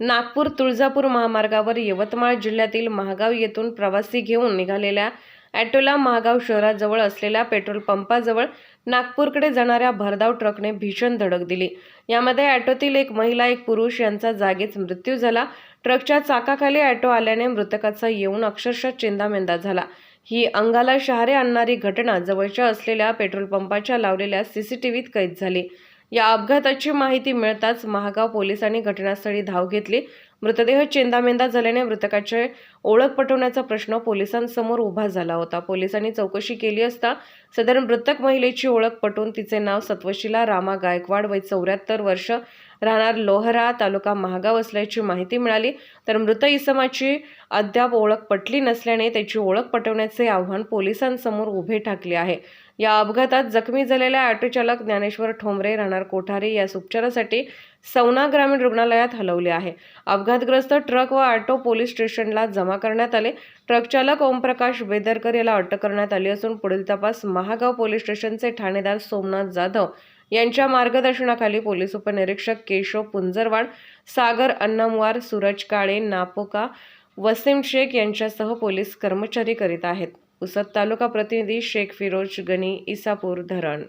नागपूर तुळजापूर महामार्गावर यवतमाळ जिल्ह्यातील महागाव येथून प्रवासी घेऊन निघालेल्या ॲटोला महागाव शहराजवळ असलेल्या पेट्रोल पंपाजवळ नागपूरकडे जाणाऱ्या भरधाव ट्रकने भीषण धडक दिली. यामध्ये ॲटोतील एक महिला एक पुरुष यांचा जागीच मृत्यू झाला. ट्रकच्या चाकाखाली ॲटो आल्याने मृतकाचा येऊन अक्षरशः चेंदामेंदा झाला. ही अंगाला शहारे आणणारी घटना जवळच्या असलेल्या पेट्रोल पंपाच्या लावलेल्या सीसीटीव्हीत कैद झाली. या अपघाताची माहिती मिळताच महागाव पोलिसांनी घटनास्थळी धाव घेतली. मृतदेह चेंदामेंदा झाल्याने मृतकाचे ओळख पटवण्याचा प्रश्न पोलिसांसमोर उभा झाला होता. पोलिसांनी चौकशी केली असता सदर मृतक महिलेची ओळख पटवून तिचे नाव सत्वशिला रामा गायकवाड वय चौऱ्याहत्तर वर्ष राहणार लोहरा तालुका महागाव असल्याची माहिती मिळाली. तर मृत इसमाची अद्याप ओळख पटली नसल्याने त्याची ओळख पटवण्याचे आव्हान पोलिसांसमोर उभे ठाकले आहे. या अपघातात जखमी झालेल्या ऑटो चालक ज्ञानेश्वर ठोंबरे राहणार कोठारे यास उपचारासाठी सवना ग्रामीण रुग्णालयात हलवले आहे. अपघातग्रस्त ट्रक व ऑटो पोलीस स्टेशनला जमा करण्यात आले. ट्रक चालक ओमप्रकाश बेदरकर याला अटक करण्यात आली असून पुढील तपास महागाव पोलीस स्टेशनचे ठाणेदार सोमनाथ जाधव यांच्या मार्गदर्शनाखाली पोलीस उपनिरीक्षक केशव पुंजरवाड सागर अन्नमवार सूरज काळे नापोका वसीम शेख यांच्यासह पोलीस कर्मचारी करीत आहेत. उसद तालुका प्रतिनिधी शेख फिरोज गनी इसापूर धरण.